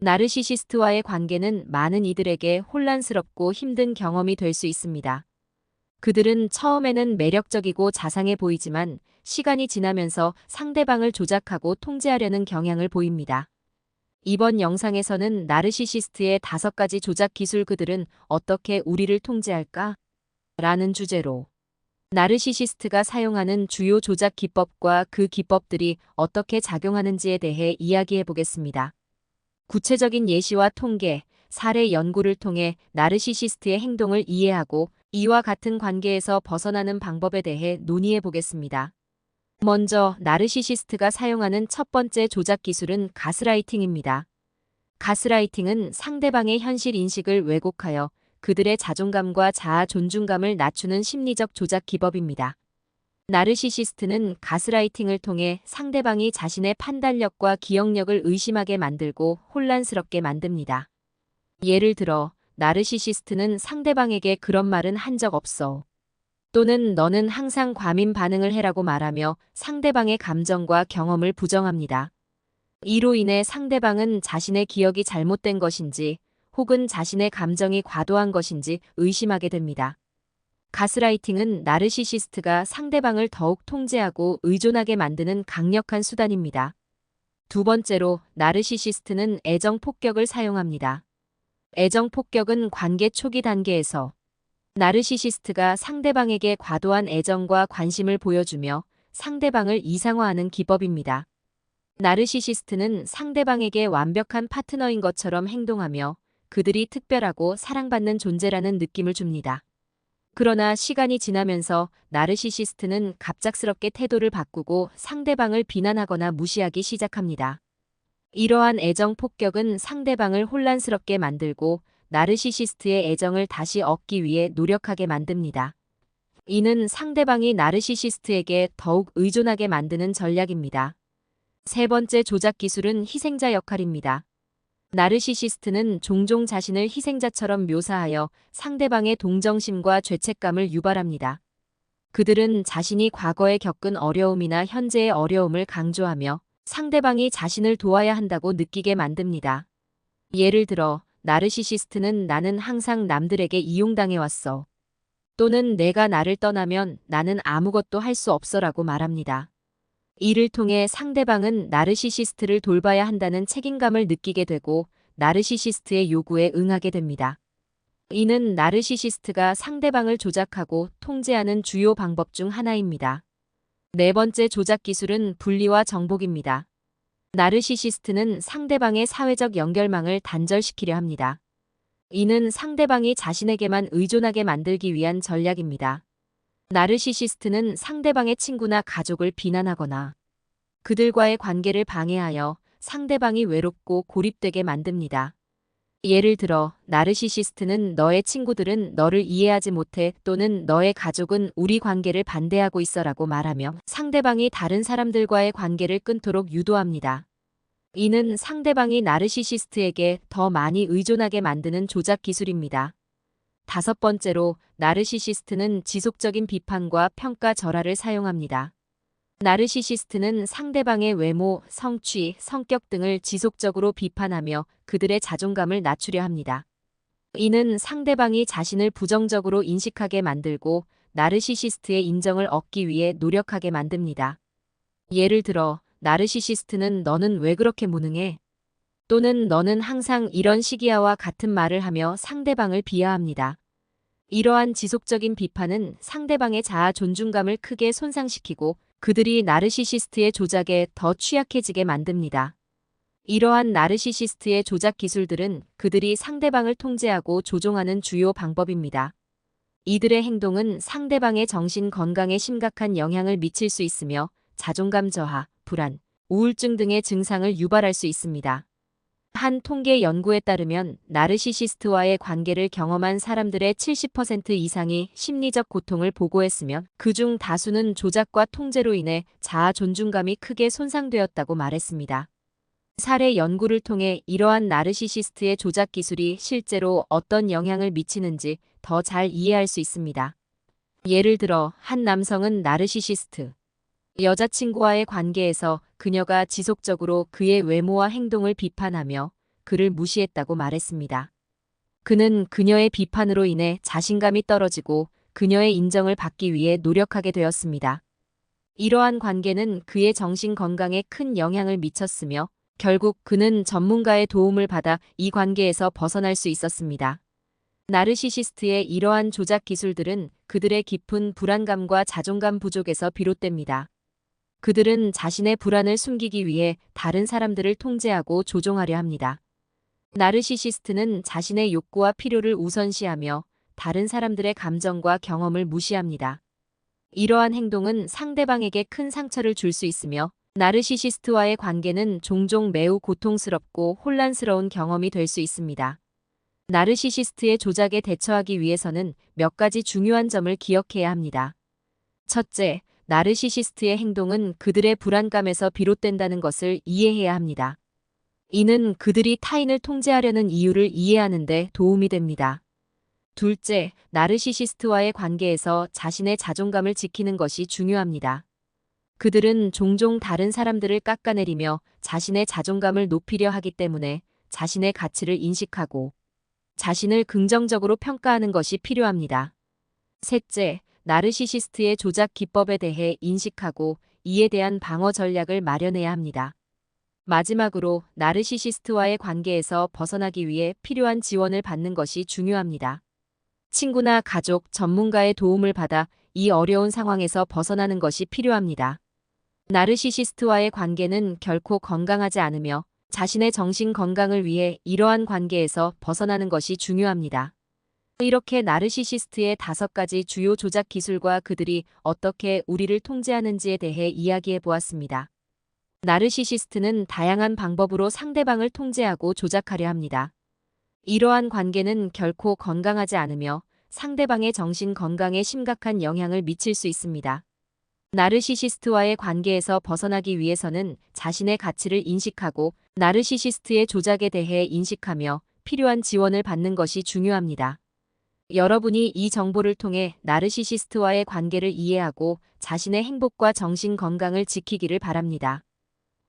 나르시시스트와의 관계는 많은 이들에게 혼란스럽고 힘든 경험이 될 수 있습니다. 그들은 처음에는 매력적이고 자상해 보이지만 시간이 지나면서 상대방을 조작하고 통제하려는 경향을 보입니다. 이번 영상에서는 나르시시스트의 다섯 가지 조작 기술 그들은 어떻게 우리를 통제할까? 라는 주제로 나르시시스트가 사용하는 주요 조작 기법과 그 기법들이 어떻게 작용하는지에 대해 이야기해 보겠습니다. 구체적인 예시와 통계, 사례 연구를 통해 나르시시스트의 행동을 이해하고 이와 같은 관계에서 벗어나는 방법에 대해 논의해 보겠습니다. 먼저 나르시시스트가 사용하는 첫 번째 조작 기술은 가스라이팅입니다. 가스라이팅은 상대방의 현실 인식을 왜곡하여 그들의 자존감과 자아 존중감을 낮추는 심리적 조작 기법입니다. 나르시시스트는 가스라이팅을 통해 상대방이 자신의 판단력과 기억력을 의심하게 만들고 혼란스럽게 만듭니다. 예를 들어, 나르시시스트는 상대방에게 그런 말은 한 적 없어. 또는 너는 항상 과민 반응을 해라고 말하며 상대방의 감정과 경험을 부정합니다. 이로 인해 상대방은 자신의 기억이 잘못된 것인지 혹은 자신의 감정이 과도한 것인지 의심하게 됩니다. 가스라이팅은 나르시시스트가 상대방을 더욱 통제하고 의존하게 만드는 강력한 수단입니다. 두 번째로 나르시시스트는 애정 폭격을 사용합니다. 애정 폭격은 관계 초기 단계에서 나르시시스트가 상대방에게 과도한 애정과 관심을 보여주며 상대방을 이상화하는 기법입니다. 나르시시스트는 상대방에게 완벽한 파트너인 것처럼 행동하며 그들이 특별하고 사랑받는 존재라는 느낌을 줍니다. 그러나 시간이 지나면서 나르시시스트는 갑작스럽게 태도를 바꾸고 상대방을 비난하거나 무시하기 시작합니다. 이러한 애정 폭격은 상대방을 혼란스럽게 만들고 나르시시스트의 애정을 다시 얻기 위해 노력하게 만듭니다. 이는 상대방이 나르시시스트에게 더욱 의존하게 만드는 전략입니다. 세 번째 조작 기술은 희생자 역할입니다. 나르시시스트는 종종 자신을 희생자처럼 묘사하여 상대방의 동정심과 죄책감을 유발합니다. 그들은 자신이 과거에 겪은 어려움이나 현재의 어려움을 강조하며 상대방이 자신을 도와야 한다고 느끼게 만듭니다. 예를 들어, 나르시시스트는 나는 항상 남들에게 이용당해왔어. 또는 내가 나를 떠나면 나는 아무것도 할 수 없어라고 말합니다. 이를 통해 상대방은 나르시시스트를 돌봐야 한다는 책임감을 느끼게 되고 나르시시스트의 요구에 응하게 됩니다. 이는 나르시시스트가 상대방을 조작하고 통제하는 주요 방법 중 하나입니다. 네 번째 조작 기술은 분리와 정복입니다. 나르시시스트는 상대방의 사회적 연결망을 단절시키려 합니다. 이는 상대방이 자신에게만 의존하게 만들기 위한 전략입니다. 나르시시스트는 상대방의 친구나 가족을 비난하거나 그들과의 관계를 방해하여 상대방이 외롭고 고립되게 만듭니다. 예를 들어, 나르시시스트는 너의 친구들은 너를 이해하지 못해 또는 너의 가족은 우리 관계를 반대하고 있어라고 말하며 상대방이 다른 사람들과의 관계를 끊도록 유도합니다. 이는 상대방이 나르시시스트에게 더 많이 의존하게 만드는 조작 기술입니다. 다섯 번째로 나르시시스트는 지속적인 비판과 평가 절하를 사용합니다. 나르시시스트는 상대방의 외모, 성취, 성격 등을 지속적으로 비판하며 그들의 자존감을 낮추려 합니다. 이는 상대방이 자신을 부정적으로 인식하게 만들고 나르시시스트의 인정을 얻기 위해 노력하게 만듭니다. 예를 들어, 나르시시스트는 너는 왜 그렇게 무능해? 또는 너는 항상 이런 시기야와 같은 말을 하며 상대방을 비하합니다. 이러한 지속적인 비판은 상대방의 자아 존중감을 크게 손상시키고 그들이 나르시시스트의 조작에 더 취약해지게 만듭니다. 이러한 나르시시스트의 조작 기술들은 그들이 상대방을 통제하고 조종하는 주요 방법입니다. 이들의 행동은 상대방의 정신 건강에 심각한 영향을 미칠 수 있으며 자존감 저하, 불안, 우울증 등의 증상을 유발할 수 있습니다. 한 통계 연구에 따르면 나르시시스트와의 관계를 경험한 사람들의 70% 이상이 심리적 고통을 보고했으며 그중 다수는 조작과 통제로 인해 자아 존중감이 크게 손상되었다고 말했습니다. 사례 연구를 통해 이러한 나르시시스트의 조작 기술이 실제로 어떤 영향을 미치는지 더 잘 이해할 수 있습니다. 예를 들어 한 남성은 나르시시스트, 여자친구와의 관계에서 그녀가 지속적으로 그의 외모와 행동을 비판하며 그를 무시했다고 말했습니다. 그는 그녀의 비판으로 인해 자신감이 떨어지고 그녀의 인정을 받기 위해 노력하게 되었습니다. 이러한 관계는 그의 정신 건강에 큰 영향을 미쳤으며 결국 그는 전문가의 도움을 받아 이 관계에서 벗어날 수 있었습니다. 나르시시스트의 이러한 조작 기술들은 그들의 깊은 불안감과 자존감 부족에서 비롯됩니다. 그들은 자신의 불안을 숨기기 위해 다른 사람들을 통제하고 조종하려 합니다. 나르시시스트는 자신의 욕구와 필요를 우선시하며 다른 사람들의 감정과 경험을 무시합니다. 이러한 행동은 상대방에게 큰 상처를 줄 수 있으며 나르시시스트와의 관계는 종종 매우 고통스럽고 혼란스러운 경험이 될 수 있습니다. 나르시시스트의 조작에 대처하기 위해서는 몇 가지 중요한 점을 기억해야 합니다. 첫째, 나르시시스트의 행동은 그들의 불안감에서 비롯된다는 것을 이해해야 합니다. 이는 그들이 타인을 통제하려는 이유를 이해하는데 도움이 됩니다. 둘째, 나르시시스트와의 관계에서 자신의 자존감을 지키는 것이 중요합니다. 그들은 종종 다른 사람들을 깎아내리며 자신의 자존감을 높이려 하기 때문에 자신의 가치를 인식하고 자신을 긍정적으로 평가하는 것이 필요합니다. 셋째, 나르시시스트의 조작 기법에 대해 인식하고 이에 대한 방어 전략을 마련해야 합니다. 마지막으로 나르시시스트와의 관계에서 벗어나기 위해 필요한 지원을 받는 것이 중요합니다. 친구나 가족, 전문가의 도움을 받아 이 어려운 상황에서 벗어나는 것이 필요합니다. 나르시시스트와의 관계는 결코 건강하지 않으며 자신의 정신 건강을 위해 이러한 관계에서 벗어나는 것이 중요합니다. 이렇게 나르시시스트의 다섯 가지 주요 조작 기술과 그들이 어떻게 우리를 통제하는지에 대해 이야기해 보았습니다. 나르시시스트는 다양한 방법으로 상대방을 통제하고 조작하려 합니다. 이러한 관계는 결코 건강하지 않으며 상대방의 정신 건강에 심각한 영향을 미칠 수 있습니다. 나르시시스트와의 관계에서 벗어나기 위해서는 자신의 가치를 인식하고 나르시시스트의 조작에 대해 인식하며 필요한 지원을 받는 것이 중요합니다. 여러분이 이 정보를 통해 나르시시스트와의 관계를 이해하고 자신의 행복과 정신 건강을 지키기를 바랍니다.